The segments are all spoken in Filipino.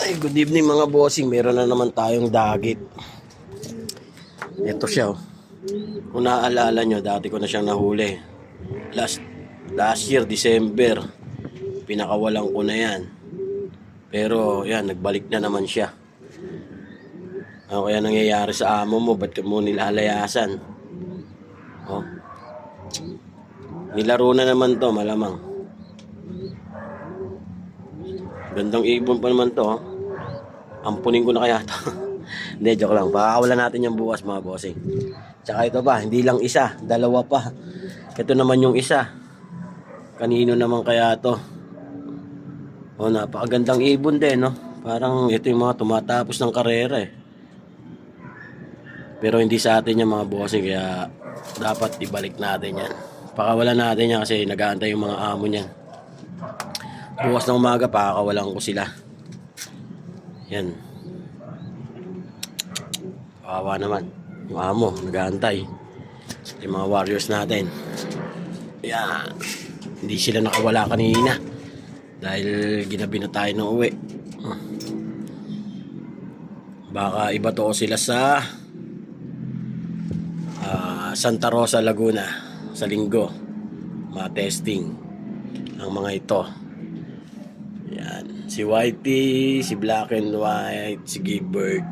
Ay, good evening mga bossing. Meron na naman tayong dagit. Ito siya. Oh. Kung naaalala nyo, dati ko na siyang nahuli. Last, last year, December. Pinakawalan ko na yan. Pero, yan, nagbalik na naman siya. Ano kaya nangyayari sa amo mo? Ba't mo nilalayasan? Oh. Nilaro na naman to, malamang. Gandang ibon pa naman to. oh. Ampunin ko na kaya to. Hindi, joke lang. Pakakawalan natin yung bukas mga bossing. Tsaka ito pa, hindi lang isa, dalawa pa. Ito naman yung isa. Kanino naman kaya to? Oh, napakagandang ibon din, no? Parang ito yung mga tumatapos ng karera eh. Pero hindi sa atin yung mga bossing, kaya dapat ibalik natin yan. Pakawalan natin yan kasi nag-aantay yung mga amo niyan. Bukas ng umaga, pakakawalan ko sila. Yan. Kawawa naman. Yung amo, nag-aantay. Yung mga warriors natin. Yan. Hindi sila nakawala kanina. Dahil ginabi na tayo ng uwi. Baka iba to sila sa ah, Santa Rosa, Laguna sa linggo. Mga testing ang mga ito. Yan. Si Whitey, si Black and White, si Gibbert.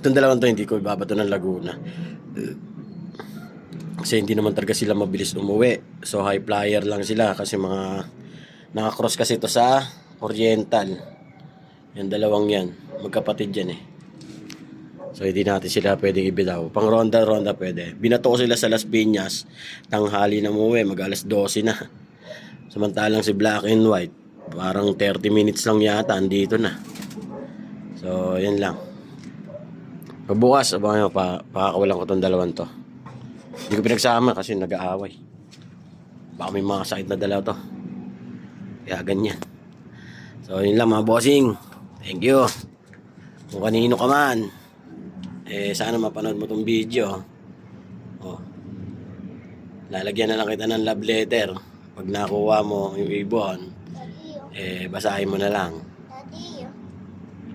Itong dalawang to hindi ko ibabato ng Laguna. Kasi hindi naman talaga sila mabilis umuwi. So high flyer lang sila kasi mga nakakross kasi ito sa Oriental. Yung dalawang yan. Magkapatid yan eh. So hindi natin sila pwedeng ibidaw. Pang ronda-ronda pwede. Binato sila sa Las Piñas. Tanghali na umuwi. Mag alas 12 na. Samantalang si Black and White. Parang 30 minutes lang yata. Andito na. So yan lang. Pagbukas, abangan nyo, pa, pakakawalan ko tong dalawang to. Hindi ko pinagsama kasi nag-aaway. Baka may mga sakit na dalaw to. Kaya ganyan. So yun lang mga bossing. Thank you. Kung kanino ka man. Eh sana mapanood mo tong video. Oh. Lalagyan na lang kita ng love letter. Pag nakuha mo yung ibon, eh basahin mo na lang.